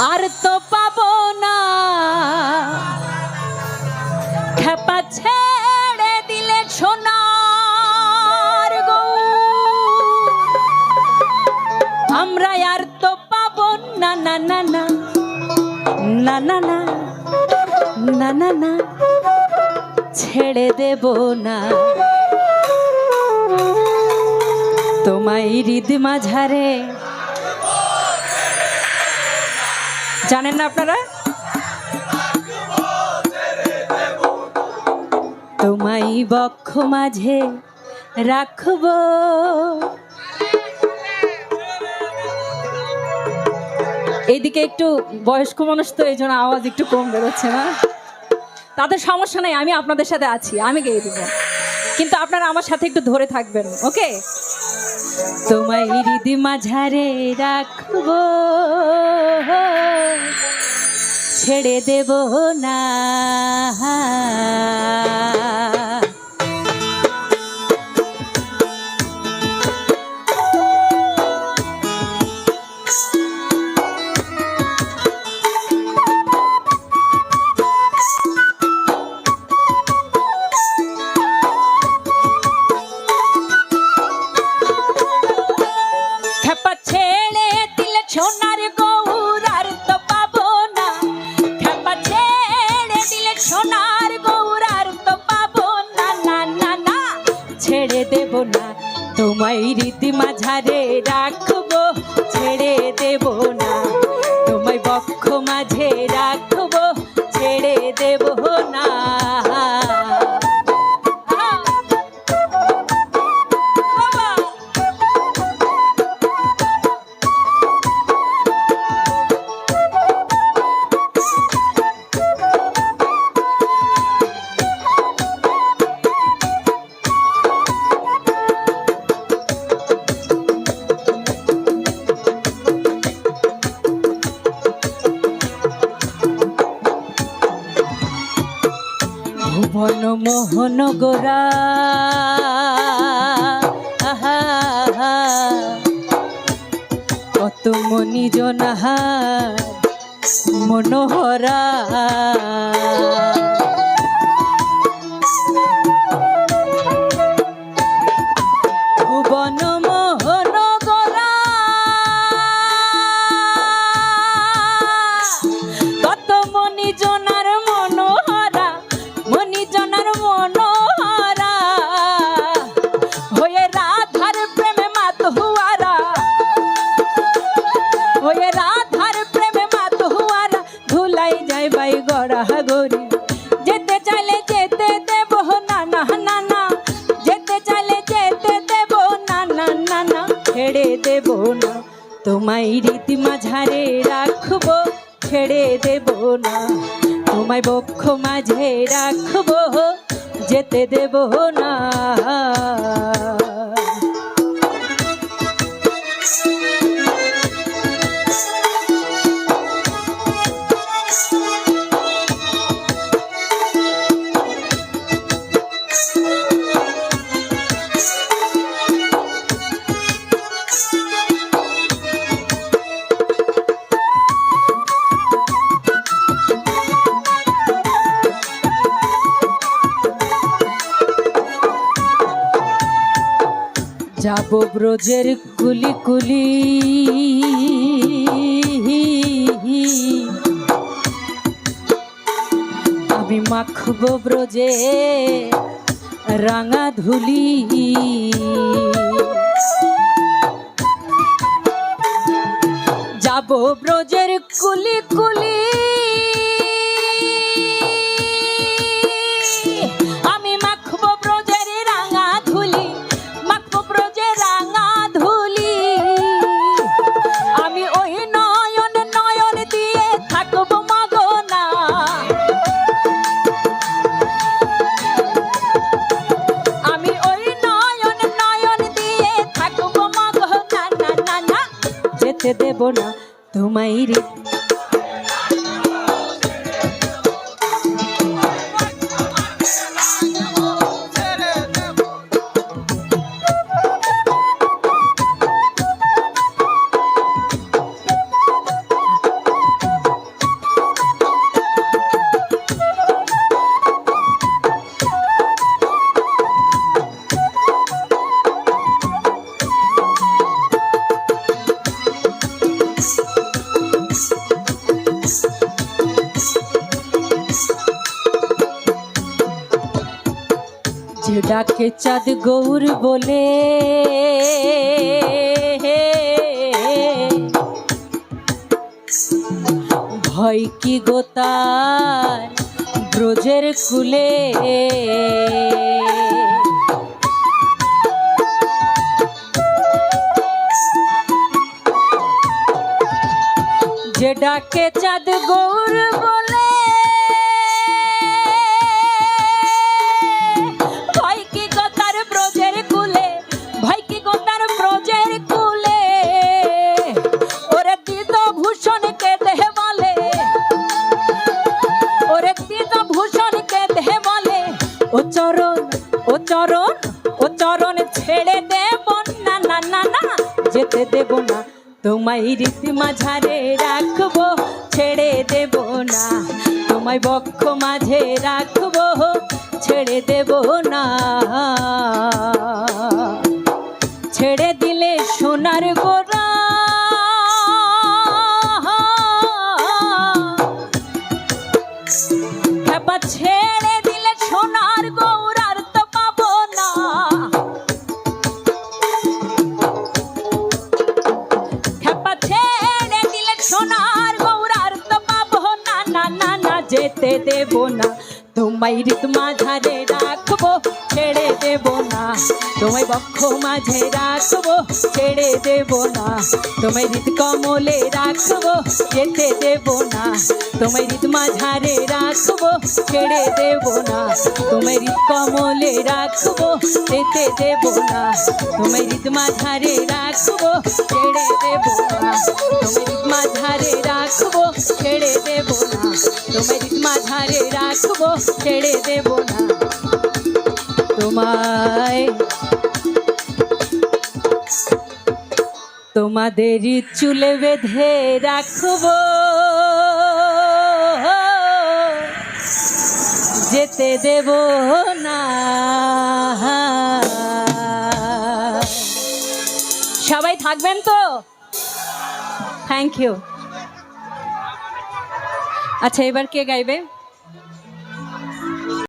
আর তো পাবো না। খেপা ছেড়ে দিলে সোনার গৌর। আমরা আর তো পাবো না না না না। না না না। না না না। ছেড়ে দেব না। তোমায় হৃদ মাঝারে জানেন না আপনারা? তোমাই বক্ষ মাঝে রাখব। এইদিকে একটু বয়স্ক মানুষ তো, এই জন্য আওয়াজ একটু কম বেরোচ্ছে না। তাদের সমস্যা নেই, আমি আপনাদের সাথে আছি, আমি গেয়ে দেবো। কিন্তু আপনারা আমার সাথে একটু ধরে থাকবেন, ওকে? তোমায় হৃদি মাঝারে রাখব। ছেড়ে দেব না। তোমায় রীতি মাঝারে রাখব ছেড়ে দেবো না। মনমোহন গোরা। কত মনিজন মনোহরা। ধুলাই যায় বাই গড়া গরি যেতে চাইলে যেতে দেব, না না না না। যেতে চাইলে যেতে দেব, না না না না। ছেড়ে দেব না। তোমায় রীতি মাঝারে রাখব, ছেড়ে দেব না। তোমায় বক্ষ মাঝে রাখব, যেতে দেব না। যাব ব্রজের কুলি কুলি। আমি মাখব ব্রজে রাঙা ধুলি। যাব ব্রজের কুলি কুলি। দেব না তোমায় রে ডাকে চাঁদ গৌর বলে। ভয় কি গোতার ব্রজের কুলে? যে ডাকে চাঁদ গৌর বলে ও চরণ ও চরণ ও চরণ ছেড়ে দেব না না না না, যেতে দেব না। তোমায় রীতি মাঝারে রাখব, ছেড়ে দেব না। তোমায় বক্ষ মাঝে রাখব, ছেড়ে দেব না। ছেড়ে দিলে সোনার গোরা তোমায় ঋত মাঝারে রাখব, ছেড়ে দেব না। তোমায় বক্ষ মাঝে রাখব, ছেড়ে দেব না। তোমায় ঋত কমলে রাখব, যেতে দেব না। তোমায় ঋত মাঝারে রাখব, ছেড়ে দেব না। তোমায় ঋত কমলে রাখব, যেতে দেব না। তোমায় ঋত মাঝারে রাখব, ছেড়ে দেব না। তোমায় ঋত মাঝারে রাখব, ছেড়ে দেব না। তোমায় ঋত মাঝারে রাখব, ছেড়ে দেব না। তোমায়। তোমাদের চুলে বেঁধে রাখব। যেতে দেব না। সবাই থাকবেন তো? থ্যাংক ইউ আচ্ছা এবার কে গাইবে?